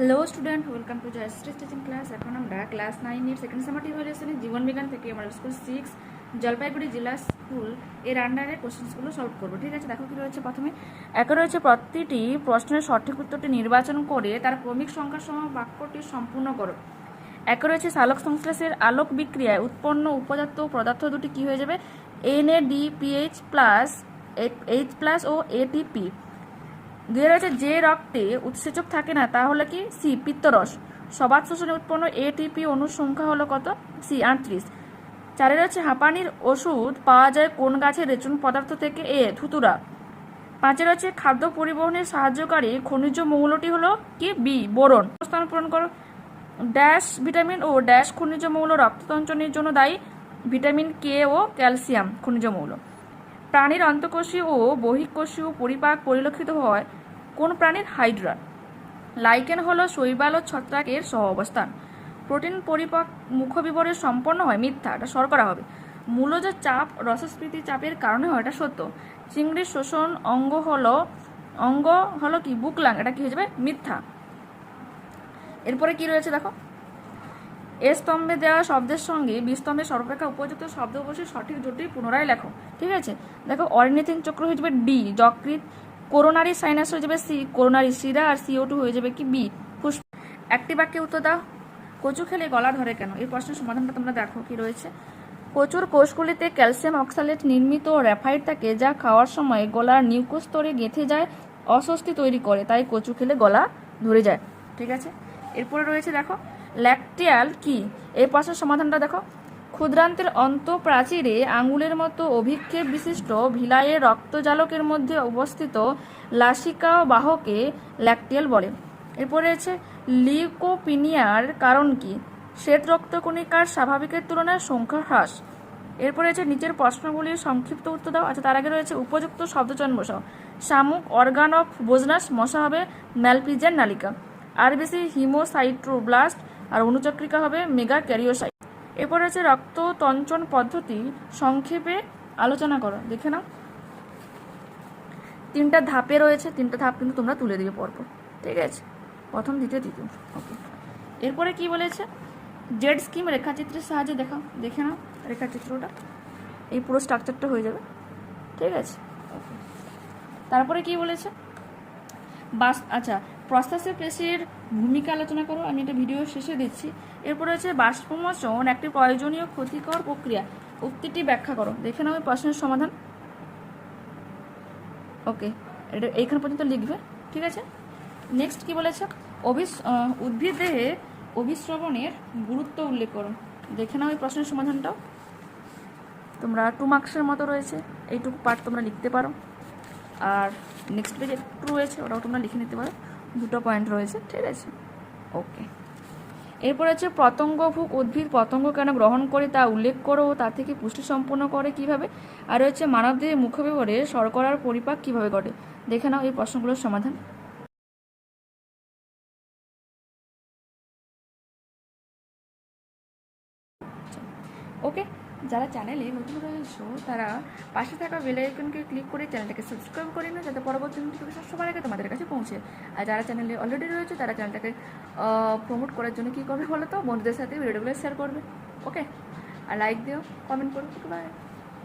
Hello student welcome to Joyshree teaching class এখন আমরা class নাইনের সেকেন্ড সামার ইভালুয়েশনে জীবন বিজ্ঞান থেকে আমার স্কুল সিক্স জলপাইগুড়ি জেলা স্কুলের আন্ডারে কোশ্চেন্সগুলো সলভ করব। ঠিক আছে? দেখো কি রয়েছে প্রথমে। একে রয়েছে প্রতিটি প্রশ্নের সঠিক উত্তরটি নির্বাচন করে তার ক্রমিক সংখ্যা সহ বাক্যটি সম্পূর্ণ করো। একে রয়েছে সালোক সংশ্লেষের আলোক বিক্রিয়ায় উৎপন্ন উপজাত পদার্থ দুটি কি হয়ে যাবে? N A D PH plus H plus O ATP দুই রয়েছে যে রক্তে উৎসেচক থাকে না, তাহলে কি? সি পিত্তরস। সবাত শোষণে উৎপন্ন এটিপি অণুর সংখ্যা হলো কত? সি আটত্রিশ। চারে রয়েছে হাঁপানির ওষুধ পাওয়া যায় কোন গাছের রেচন পদার্থ থেকে এ থুতুরা পাঁচে রয়েছে খাদ্য পরিবহনের সাহায্যকারী খনিজ মৌলটি হলো কি? B boron. স্থান পূরণ করো। ড্যাশ ভিটামিন ও ড্যাশ খনিজ মৌল রক্ততঞ্চনের জন্য দায়ী ভিটামিন কে ও ক্যালসিয়াম খনিজ মৌল। প্রাণীর অন্তঃকোষীয় ও বহিঃকোষীয় পরিপাক পরিলক্ষিত হয় কোন প্রাণীর? হাইড্রা। লাইকেন হলো শৈবাল ও ছত্রাকের সহ অবস্থান প্রোটিন পরিপাক মুখবিবরে সম্পন্ন হয়, মিথ্যা, এটা শর্করা হবে। মূলজ চাপ রসস্ফীতি চাপের কারণে হয়, এটা সত্য। চিংড়ির শোষণ অঙ্গ হলো অঙ্গ হলো কি? বুকলাং, এটা কি হয়ে যাবে? মিথ্যা। এরপরে কি রয়েছে দেখো? এ স্তম্ভে দেওয়া শব্দের সঙ্গে বি স্তম্ভে সর্বাপেক্ষা উপযুক্ত শব্দ বসে সঠিক জোটটি পুনরায় লেখো, ঠিক আছে? দেখো, অরিনিথিন চক্র হয়ে যাবে ডি যকৃত করোনারি সাইনাস হয়ে যাবে সি করোনারি শিরা, আর সিও টু হয়ে যাবে কি বি ফুস একটি বাক্যে উত্তর দাও। কচু খেলে গলা ধরে কেন? এই প্রশ্নের সমাধানটা তোমরা দেখো কি রয়েছে। কচুর কোষগুলিতে ক্যালসিয়াম অক্সালেট নির্মিত র্যাফাইড থাকে, যা খাওয়ার সময় গলার নিউকোস স্তরে গেঁথে যায়, অস্বস্তি তৈরি করে, তাই কচু খেলে গলা ধরে যায়, ঠিক আছে? এরপরে রয়েছে, দেখো ল্যাকটিয়াল কি? এই প্রশ্নের সমাধানটা দেখো। ক্ষুদ্রান্তের অন্তঃপ্রাচীরে আঙুলের মতো অভিক্ষেপ বিশিষ্ট ভিলাইয়ের রক্তজালকের মধ্যে অবস্থিত লাসিকা বাহকে ল্যাকটিয়াল বলে। এরপরে রয়েছে, লিউকোপিনিয়ার কারণ কি? শ্বেত রক্তকণিকার স্বাভাবিকের তুলনায় সংখ্যা হ্রাস। এরপরে রয়েছে, নিচের প্রশ্নগুলির সংক্ষিপ্ত উত্তর দাও। আচ্ছা তার আগে রয়েছে, উপযুক্ত শব্দচয়ন বসাও শামুক, অর্গান অফ বোজনাস, মশা হবে ম্যালপিজেন নালিকা। আরবিসি হিমোসাইট্রোব্লাস্ট আর অনুচক্রিকা হবে মেগা ক্যারিওসাইট এরপর আছে রক্ত তঞ্চন পদ্ধতি, সংক্ষেপে আলোচনা করো, দেখে নাও। তিনটা ধাপে রয়েছে, তিনটা ধাপ কিন্তু তোমরা তুলে দিবে পরপর ঠিক আছে? প্রথম, দ্বিতীয়, তৃতীয়। ওকে। এরপরে কি বলেছে? জেড স্কিম রেখাচিত্রের সাহায্যে দেখাও, দেখে নাও রেখাচিত্রটা। এই পুরো স্ট্রাকচারটা হয়ে যাবে। ঠিক আছে? তারপরে কি বলেছে? বাস আচ্ছা প্রস্তাসের পেশির ভূমিকা আলোচনা করো, আমি এটা ভিডিও শেষে দিচ্ছি। এরপরে হচ্ছে বাষ্পমোচন একটি প্রয়োজনীয় ক্ষতিকর প্রক্রিয়া। উক্তিটি ব্যাখ্যা করো। দেখে নাও প্রশ্নের সমাধান। ওকে এটা এইখান পর্যন্ত লিখবে। ঠিক আছে? নেক্সট কি বলেছে? অভিস উদ্ভিদ অভিশ্রবণের গুরুত্ব উল্লেখ করো। দেখে নাও এই প্রশ্নের সমাধানটাও। তোমরা টু মার্কসের মতো রয়েছে। এইটুকু পার্ট তোমরা লিখতে পারো। আর নেক্সট পেজ একটু রয়েছে, ওটাও তোমরা লিখে নিতে পারো। দুটো পয়েন্ট রয়েছে, ঠিক আছে? ওকে এরপর আছে পতঙ্গভুক উদ্ভিদ পতঙ্গ কেন গ্রহণ করে তা উল্লেখ করো তা থেকে পুষ্টি সম্পন্ন করে কীভাবে? আর হচ্ছে মানবদেহের মুখবিবরে শর্করার পরিপাক কীভাবে ঘটে? দেখে নাও এই প্রশ্নগুলোর সমাধান। ওকে যারা চ্যানেলে নতুন রয়েছো তারা পাশে থাকা বেল আইকনকে ক্লিক করে চ্যানেলটাকে সাবস্ক্রাইব করে নাও, যাতে পরবর্তী নোটিফিকেশন সবার আগে তোমাদের কাছে পৌঁছে। আর যারা চ্যানেলে অলরেডি রয়েছে, তারা চ্যানেলটাকে প্রমোট করার জন্য কী করবে বলো তো? বন্ধুদের সাথে ভিডিওগুলো শেয়ার করবে। ওকে আর লাইক দিও কমেন্ট করো। বাই